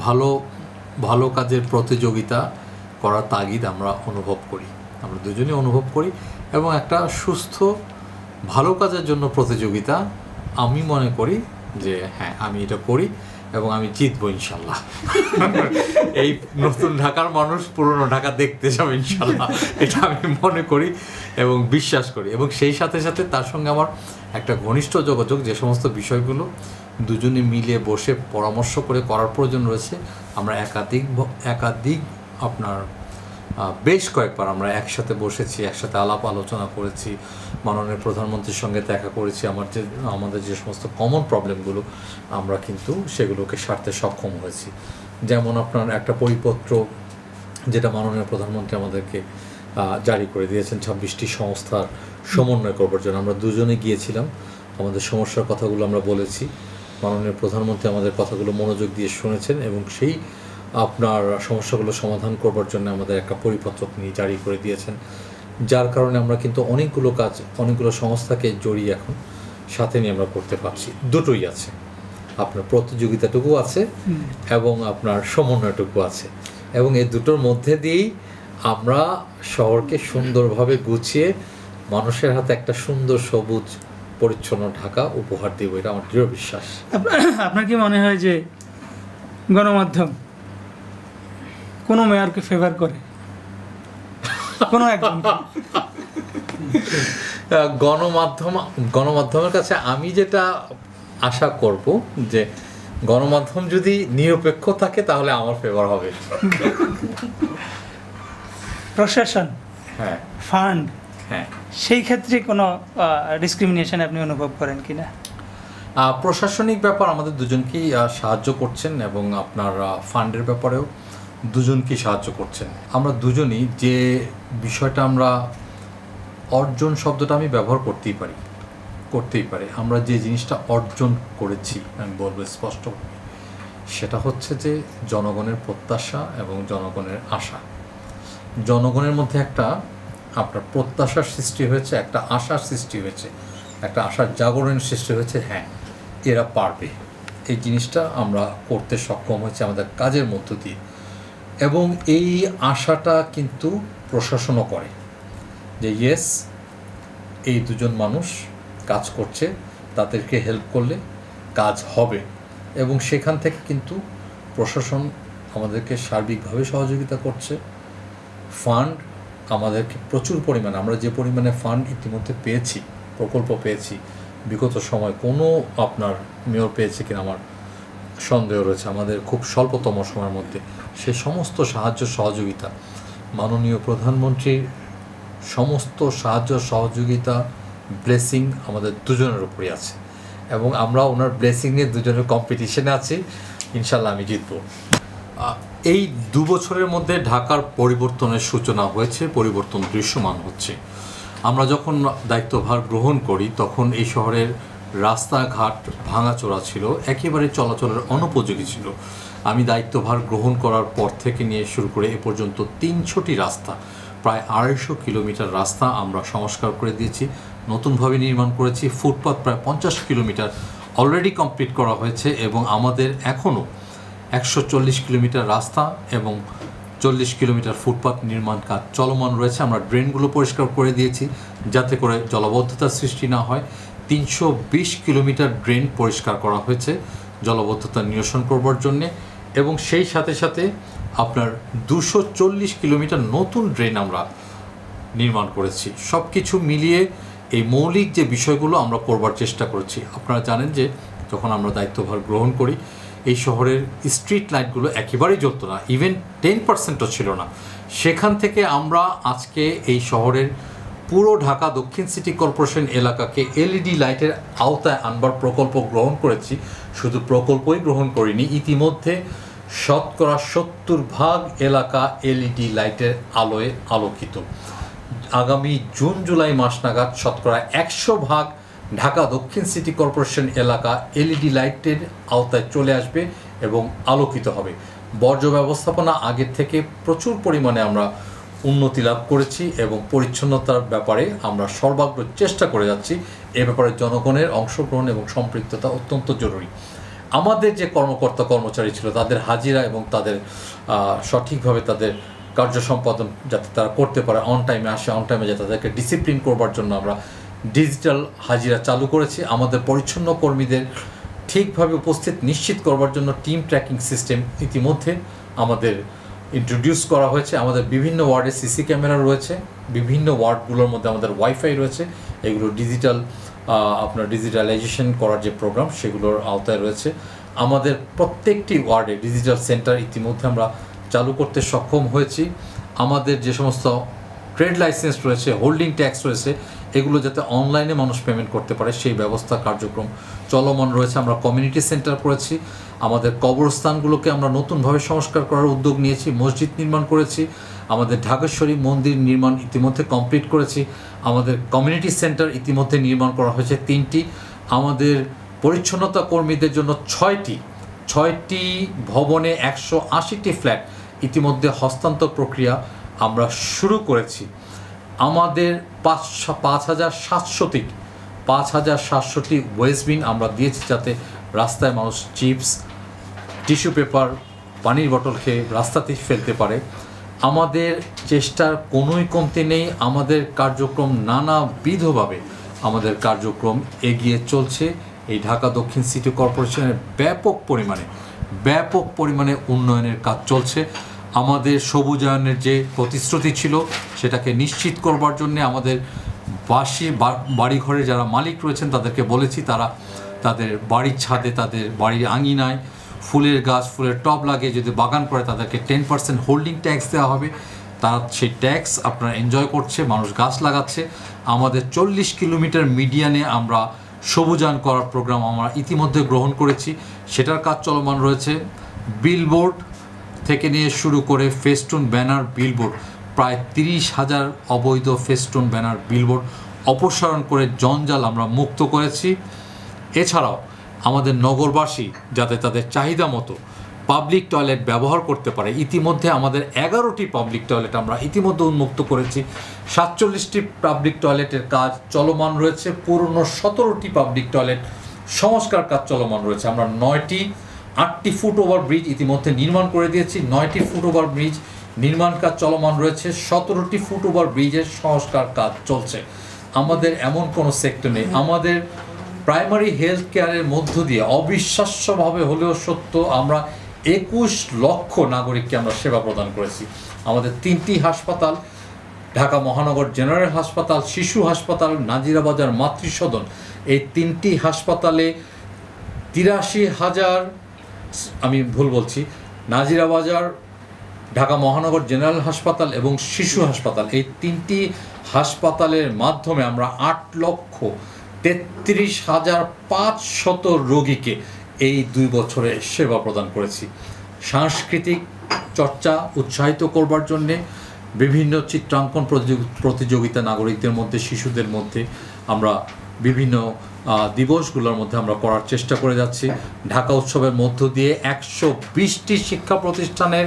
ভালো ভালো কাজের প্রতিযোগিতা করার তাগিদ আমরা অনুভব করি। আমরা দুজনেই অনুভব করি এবং একটা সুস্থ ভালো কাজের জন্য প্রতিযোগিতা আমি মনে করি যে হ্যাঁ আমি এটা করি এবং আমি জিতবো ইনশাল্লাহ। এই নতুন ঢাকার মানুষ পুরনো ঢাকা দেখতে যাবে ইনশাল্লাহ। এটা আমি মনে করি এবং বিশ্বাস করি এবং সেই সাথে সাথে তার সঙ্গে আমার একটা ঘনিষ্ঠ যোগাযোগ যে সমস্ত বিষয়গুলো দুজনে মিলে বসে পরামর্শ করে করার প্রয়োজন রয়েছে। আমরা একাধিক একাধিক আপনার বেশ কয়েকবার আমরা একসাথে বসেছি, একসাথে আলাপ আলোচনা করেছি, মাননীয় প্রধানমন্ত্রীর সঙ্গে দেখা করেছি। আমার যে, আমাদের যে সমস্ত কমন প্রবলেমগুলো আমরা কিন্তু সেগুলোকে সারতে সক্ষম হয়েছি। যেমন আপনার একটা পরিপত্র যেটা মাননীয় প্রধানমন্ত্রী আমাদেরকে জারি করে দিয়েছেন ছাব্বিশটি সংস্থার সমন্বয় করবার জন্য। আমরা দুজনে গিয়েছিলাম। আমাদের সমস্যার কথাগুলো আমরা বলেছি। মাননীয় প্রধানমন্ত্রী আমাদের কথাগুলো মনোযোগ দিয়ে শুনেছেন এবং সেই আপনার সমস্যাগুলো সমাধান করবার জন্য আমাদের একটা পরিপত্র তিনি জারি করে দিয়েছেন। যার কারণে আমরা কিন্তু অনেকগুলো কাজ অনেকগুলো সংস্থাকে জড়িয়ে এখন সাথে নিয়ে আমরা করতে পারছি। দুটোই আছে। আপনার প্রতিযোগিতাটুকু আছে এবং আপনার সমন্বয়টুকু আছে। এবং এই দুটোর মধ্যে দিয়েই আমরা শহরকে সুন্দরভাবে গুছিয়ে মানুষের হাতে একটা সুন্দর সবুজ পরিচ্ছন্ন ঢাকা উপহার দেবো এটা আমার দৃঢ় বিশ্বাস। আপনার কি মনে হয় যে গণমাধ্যম কোনো মেয়রকে ফেভার করে? কোনো একজন গণমাধ্যম গণমাধ্যমের কাছে আমি যেটা আশা করব যে গণমাধ্যম যদি নিরপেক্ষ থাকে তাহলে আমার ফেভার হবে। প্রশাসন হ্যাঁ। ফান্ড হ্যাঁ। সেই ক্ষেত্রে কোনো ডিসক্রিমিনেশন আপনি অনুভব করেন কিনা? আহ, প্রশাসনিক ব্যাপার আমাদের দুজনকেই সাহায্য করছেন এবং আপনার ফান্ডের ব্যাপারেও দুজনকেই সাহায্য করছেন। আমরা দুজনই যে বিষয়টা আমরা অর্জন শব্দটা আমি ব্যবহার করতেই পারি করতেই পারি। আমরা যে জিনিসটা অর্জন করেছি আমি বলব স্পষ্ট সেটা হচ্ছে যে জনগণের প্রত্যাশা এবং জনগণের আশা। জনগণের মধ্যে একটা আপনার প্রত্যাশার সৃষ্টি হয়েছে, একটা আশার সৃষ্টি হয়েছে, একটা আশার জাগরণের সৃষ্টি হয়েছে হ্যাঁ এরা পারবে। এই জিনিসটা আমরা করতে সক্ষম হয়েছে আমাদের কাজের মধ্য দিয়ে। এবং এই আশাটা কিন্তু প্রশাসনও করে যে, ইয়েস, এই দুজন মানুষ কাজ করছে, তাদেরকে হেল্প করলে কাজ হবে। এবং সেখান থেকে কিন্তু প্রশাসন আমাদেরকে সার্বিকভাবে সহযোগিতা করছে, ফান্ড আমাদেরকে প্রচুর পরিমাণে, আমরা যে পরিমাণে ফান্ড ইতিমধ্যে পেয়েছি, প্রকল্প পেয়েছি, বিগত সময় কোনো আপনার মেয়র পেয়েছে কিনা আমার সন্দেহ রয়েছে। আমাদের খুব স্বল্পতম সময়ের মধ্যে। সে সমস্ত সাহায্য, সহযোগিতা মাননীয় প্রধানমন্ত্রীর সমস্ত সাহায্য, সহযোগিতা ব্লেসিং আমাদের দুজনের উপরই আছে। এবং আমরা ওনার ব্লেসিংয়ে দুজনের কম্পিটিশনে আছি। ইনশাল্লাহ আমি জিতবো। এই দু বছরের মধ্যে ঢাকার পরিবর্তনের সূচনা হয়েছে, পরিবর্তন দৃশ্যমান হচ্ছে। আমরা যখন দায়িত্বভার গ্রহণ করি, তখন এই শহরের রাস্তাঘাট ভাঙাচোরা ছিল, একেবারে চলাচলের অনুপযোগী ছিল। আমি দায়িত্বভার গ্রহণ করার পর থেকে নিয়ে শুরু করে এ পর্যন্ত তিনশোটি রাস্তা, প্রায় আড়াইশো কিলোমিটার রাস্তা আমরা সংস্কার করে দিয়েছি, নতুনভাবে নির্মাণ করেছি ফুটপাথ প্রায় পঞ্চাশ কিলোমিটার অলরেডি কমপ্লিট করা হয়েছে এবং আমাদের এখনও একশো চল্লিশ কিলোমিটার রাস্তা এবং চল্লিশ কিলোমিটার ফুটপাথ নির্মাণ কাজ চলমান রয়েছে। আমরা ড্রেনগুলো পরিষ্কার করে দিয়েছি যাতে করে জলবদ্ধতার সৃষ্টি না হয়। তিনশো বিশ কিলোমিটার ড্রেন পরিষ্কার করা হয়েছে জলবদ্ধতা নিরসন করবার জন্যে এবং সেই সাথে সাথে আপনার দুশো কিলোমিটার নতুন ড্রেন আমরা নির্মাণ করেছি। সব কিছু মিলিয়ে এই মৌলিক যে বিষয়গুলো আমরা করবার চেষ্টা করেছি, আপনারা জানেন যে যখন আমরা দায়িত্বভার গ্রহণ করি এই শহরের স্ট্রিট লাইটগুলো একেবারেই জ্বলতো না ইভেন টেন পার্সেন্টও ছিল না। সেখান থেকে আমরা আজকে এই শহরের পুরো ঢাকা দক্ষিণ সিটি কর্পোরেশন এলাকাকে এলইডি লাইটের আওতায় আনবার প্রকল্প গ্রহণ করেছি। শুধু প্রকল্পই গ্রহণ করিনি, ইতিমধ্যে শতকরা সত্তর ভাগ এলাকা এলইডি লাইটের আলোয় আলোকিত। আগামী জুন, জুলাই মাস নাগাদ শতকরা একশো ভাগ ঢাকা দক্ষিণ সিটি কর্পোরেশন এলাকা এলইডি লাইটের আওতায় চলে আসবে এবং আলোকিত হবে। বর্জ্য ব্যবস্থাপনা আগের থেকে প্রচুর পরিমাণে আমরা উন্নতি লাভ করেছি এবং পরিচ্ছন্নতার ব্যাপারে আমরা সর্বাগ্র চেষ্টা করে যাচ্ছি। এ ব্যাপারে জনগণের অংশগ্রহণ এবং সম্পৃক্ততা অত্যন্ত জরুরি। আমাদের যে কর্মকর্তা কর্মচারী ছিল, তাদের হাজিরা এবং তাদের সঠিকভাবে তাদের কার্য সম্পাদন যাতে তারা করতে পারে অন টাইমে আসে অন টাইমে যাতে তাদেরকে ডিসিপ্লিন করবার জন্য আমরা ডিজিটাল হাজিরা চালু করেছি। আমাদের পরিচ্ছন্ন কর্মীদের ঠিকভাবে উপস্থিত নিশ্চিত করবার জন্য টিম ট্র্যাকিং সিস্টেম ইতিমধ্যে আমাদের ইন্ট্রোডিউস করা হয়েছে। আমাদের বিভিন্ন ওয়ার্ডে সিসি ক্যামেরা রয়েছে। বিভিন্ন ওয়ার্ডগুলোর মধ্যে আমাদের ওয়াইফাই রয়েছে। এগুলো ডিজিটাল আপনার ডিজিটালাইজেশন করার যে প্রোগ্রাম, সেগুলোর আওতায় রয়েছে। আমাদের প্রত্যেকটি ওয়ার্ডে ডিজিটাল সেন্টার ইতিমধ্যে আমরা চালু করতে সক্ষম হয়েছি। আমাদের যে সমস্ত ট্রেড লাইসেন্স রয়েছে, হোল্ডিং ট্যাক্স রয়েছে এগুলো যাতে অনলাইনে মানুষ পেমেন্ট করতে পারে, সেই ব্যবস্থা কার্যক্রম চলমান রয়েছে। আমরা কমিউনিটি সেন্টার করেছি। আমাদের কবরস্থানগুলোকে আমরা নতুনভাবে সংস্কার করার উদ্যোগ নিয়েছি, মসজিদ নির্মাণ করেছি, আমাদের ঢাকেশ্বরী মন্দির নির্মাণ ইতিমধ্যে কমপ্লিট করেছি, আমাদের কমিউনিটি সেন্টার ইতিমধ্যে নির্মাণ করা হয়েছে তিনটি, আমাদের পরিচ্ছন্নতা কর্মীদের জন্য ছয়টি ছয়টি ভবনে একশো আশিটি ফ্ল্যাট ইতিমধ্যে হস্তান্তর প্রক্রিয়া আমরা শুরু করেছি। আমাদের পাঁচ পাঁচ হাজার সাতশোটি, পাঁচ হাজার সাতশোটি ওয়েস্টবিন আমরা দিয়েছি যাতে রাস্তায় মানুষ চিপস টিস্যু পেপার পানির বটল খেয়ে রাস্তাতেই ফেলতে পারে। আমাদের চেষ্টার কোনোই কমতি নেই, আমাদের কার্যক্রম নানাবিধভাবে আমাদের কার্যক্রম এগিয়ে চলছে। এই ঢাকা দক্ষিণ সিটি কর্পোরেশনের ব্যাপক পরিমাণে ব্যাপক পরিমাণে উন্নয়নের কাজ চলছে। আমাদের সবুজায়নের যে প্রতিশ্রুতি ছিল, সেটাকে নিশ্চিত করবার জন্য আমাদের বাসি বাড়িঘরে যারা মালিক রয়েছেন, তাদেরকে বলেছি তারা তাদের বাড়ির ছাদে, তাদের বাড়ির আঙিনায় ফুলের গাছ, ফুলের টব লাগিয়ে যদি বাগান করে, তাদেরকে টেন পার্সেন্ট হোল্ডিং ট্যাক্স দেওয়া হবে। তারা সেই ট্যাক্স আপনারা এনজয় করছে, মানুষ গাছ লাগাচ্ছে। আমাদের চল্লিশ কিলোমিটার মিডিয়ানে আমরা সবুজায়ন করার প্রোগ্রাম আমরা ইতিমধ্যে গ্রহণ করেছি। সেটার কাজ চলমান রয়েছে। বিলবোর্ড থেকে নিয়ে শুরু করে ফেস্টুন ব্যানার, বিলবোর্ড, প্রায় তিরিশ হাজার অবৈধ ফেস্টুন ব্যানার, বিলবোর্ড অপসারণ করে জঞ্জাল আমরা মুক্ত করেছি। এছাড়াও আমাদের নগরবাসী যাতে তাদের চাহিদা মতো পাবলিক টয়লেট ব্যবহার করতে পারে, ইতিমধ্যে আমাদের এগারোটি পাবলিক টয়লেট আমরা ইতিমধ্যে উন্মুক্ত করেছি। সাতচল্লিশটি পাবলিক টয়লেটের কাজ চলমান রয়েছে, পুরনো সতেরোটি পাবলিক টয়লেট সংস্কার কাজ চলমান রয়েছে। আমরা নয়টি আটটি ফুট ওভার ব্রিজ ইতিমধ্যে নির্মাণ করে দিয়েছি। নয়টি ফুট ওভার ব্রিজ নির্মাণ কাজ চলমান রয়েছে। সতেরোটি ফুট ওভার ব্রিজের সংস্কার কাজ চলছে। আমাদের এমন কোনো সেক্টর নেই। আমাদের প্রাইমারি হেলথ কেয়ারের মধ্য দিয়ে অবিশ্বাস্যভাবে হলেও সত্য আমরা একুশ লক্ষ নাগরিককে আমরা সেবা প্রদান করেছি। আমাদের তিনটি হাসপাতাল, ঢাকা মহানগর জেনারেল হাসপাতাল, শিশু হাসপাতাল, নাজিরাবাজার মাতৃসদন। এই তিনটি হাসপাতালে তিরাশি হাজার আমি ভুল বলছি, নাজিরাবাজার, ঢাকা মহানগর জেনারেল হাসপাতাল এবং শিশু হাসপাতাল, এই তিনটি হাসপাতালের মাধ্যমে আমরা আট লক্ষ তেত্রিশ হাজার পাঁচশত রোগীকে এই দুই বছরে সেবা প্রদান করেছি। সাংস্কৃতিক চর্চা উৎসাহিত করবার জন্যে, বিভিন্ন চিত্রাঙ্কন প্রতিযোগি- প্রতিযোগিতা নাগরিকদের মধ্যে, শিশুদের মধ্যে আমরা বিভিন্ন দিবসগুলোর মধ্যে আমরা করার চেষ্টা করে যাচ্ছি। ঢাকা উৎসবের মধ্য দিয়ে একশো বিশটি শিক্ষা প্রতিষ্ঠানের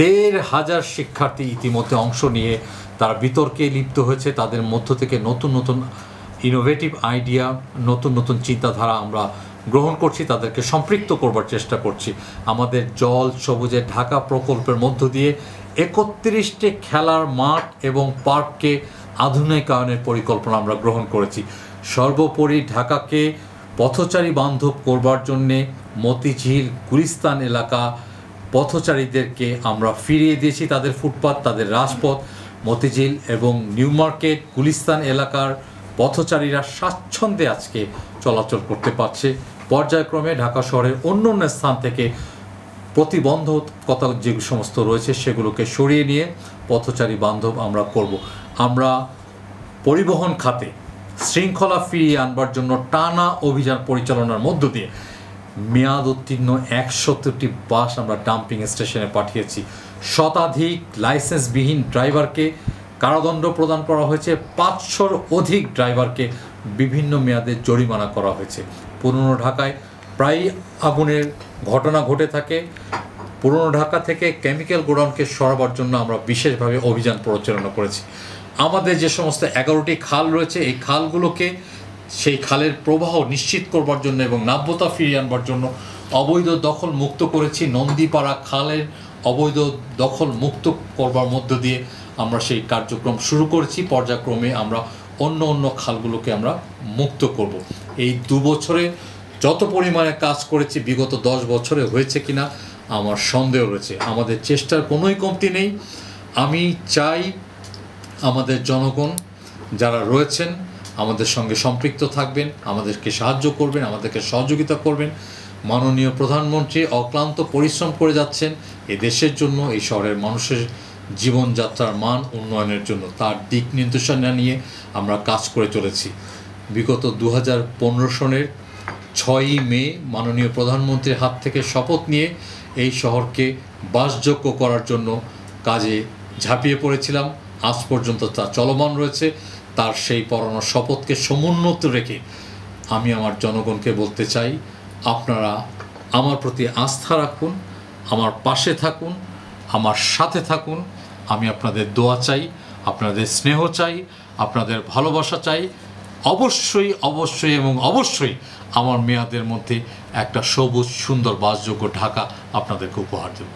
দেড় হাজার শিক্ষার্থী ইতিমধ্যে অংশ নিয়ে তারা বিতর্কে লিপ্ত হয়েছে। তাদের মধ্য থেকে নতুন নতুন ইনোভেটিভ আইডিয়া নতুন নতুন চিন্তাধারা আমরা গ্রহণ করছি, তাদেরকে সম্পৃক্ত করবার চেষ্টা করছি। আমাদের জল সবুজে ঢাকা প্রকল্পের মধ্য দিয়ে একত্রিশটি খেলার মাঠ এবং পার্ককে আধুনিকায়নের পরিকল্পনা আমরা গ্রহণ করেছি। সর্বোপরি ঢাকাকে পথচারী বান্ধব করবার জন্যে মতিঝিল গুলিস্তান এলাকা পথচারীদেরকে আমরা ফিরিয়ে দিয়েছি তাদের ফুটপাত, তাদের রাজপথ, মতিঝিল এবং নিউ মার্কেট গুলিস্তান এলাকার পথচারীরা স্বাচ্ছন্দ্যে আজকে চলাচল করতে পারছে। পর্যায়ক্রমে ঢাকা শহরের অন্য অন্য স্থান থেকে প্রতিবন্ধকতা যে সমস্ত রয়েছে সেগুলোকে সরিয়ে নিয়ে পথচারী বান্ধব আমরা করব। আমরা পরিবহন খাতে শৃঙ্খলা ফিরিয়ে আনবার জন্য টানা অভিযান পরিচালনার মধ্য দিয়ে মেয়াদ উত্তীর্ণ একশতটি বাস আমরা ডাম্পিং স্টেশনে পাঠিয়েছি। শতাধিক লাইসেন্সবিহীন ড্রাইভারকে কারাদণ্ড প্রদান করা হয়েছে। পাঁচশোর অধিক ড্রাইভারকে বিভিন্ন মেয়াদে জরিমানা করা হয়েছে। পুরনো ঢাকায় প্রায় আগুনের ঘটনা ঘটে থাকে। পুরনো ঢাকা থেকে কেমিক্যাল গোডাউনকে সরাবার জন্য আমরা বিশেষভাবে অভিযান পরিচালনা করেছি। আমাদের যে সমস্ত এগারোটি খাল রয়েছে, এই খালগুলোকে সেই খালের প্রবাহ নিশ্চিত করবার জন্য এবং নাব্যতা ফিরিয়ে আনবার জন্য অবৈধ দখল মুক্ত করেছি। নন্দীপাড়া খালের অবৈধ দখল মুক্ত করবার মধ্য দিয়ে আমরা সেই কার্যক্রম শুরু করেছি। পর্যায়ক্রমে আমরা অন্য অন্য খালগুলোকে আমরা মুক্ত করব। এই দু বছরে যত পরিমাণে কাজ করেছি, বিগত দশ বছরে হয়েছে কিনা আমার সন্দেহ রয়েছে। আমাদের চেষ্টার কোনোই কমতি নেই। আমি চাই আমাদের জনগণ যারা রয়েছেন, আমাদের সঙ্গে সম্পৃক্ত থাকবেন, আমাদেরকে সাহায্য করবেন, আমাদেরকে সহযোগিতা করবেন। মাননীয় প্রধানমন্ত্রী অক্লান্ত পরিশ্রম করে যাচ্ছেন এ দেশের জন্য, এই শহরের মানুষের জীবনযাত্রার মান উন্নয়নের জন্য। তার দিক নির্দেশনা নিয়ে আমরা কাজ করে চলেছি। বিগত দু হাজার পনেরো সনের ছয়ই মে মাননীয় প্রধানমন্ত্রীর হাত থেকে শপথ নিয়ে এই শহরকে বাসযোগ্য করার জন্য কাজে ঝাঁপিয়ে পড়েছিলাম। আজ পর্যন্ত তা চলমান রয়েছে। তার সেই পড়ানো শপথকে সমুন্নত রেখে আমি আমার জনগণকে বলতে চাই, আপনারা আমার প্রতি আস্থা রাখুন, আমার পাশে থাকুন, আমার সাথে থাকুন। আমি আপনাদের দোয়া চাই, আপনাদের স্নেহ চাই, আপনাদের ভালোবাসা চাই। অবশ্যই অবশ্যই এবং অবশ্যই আমার মেয়াদের মধ্যে একটা সবুজ, সুন্দর, বাসযোগ্য ঢাকা আপনাদেরকে উপহার দেব।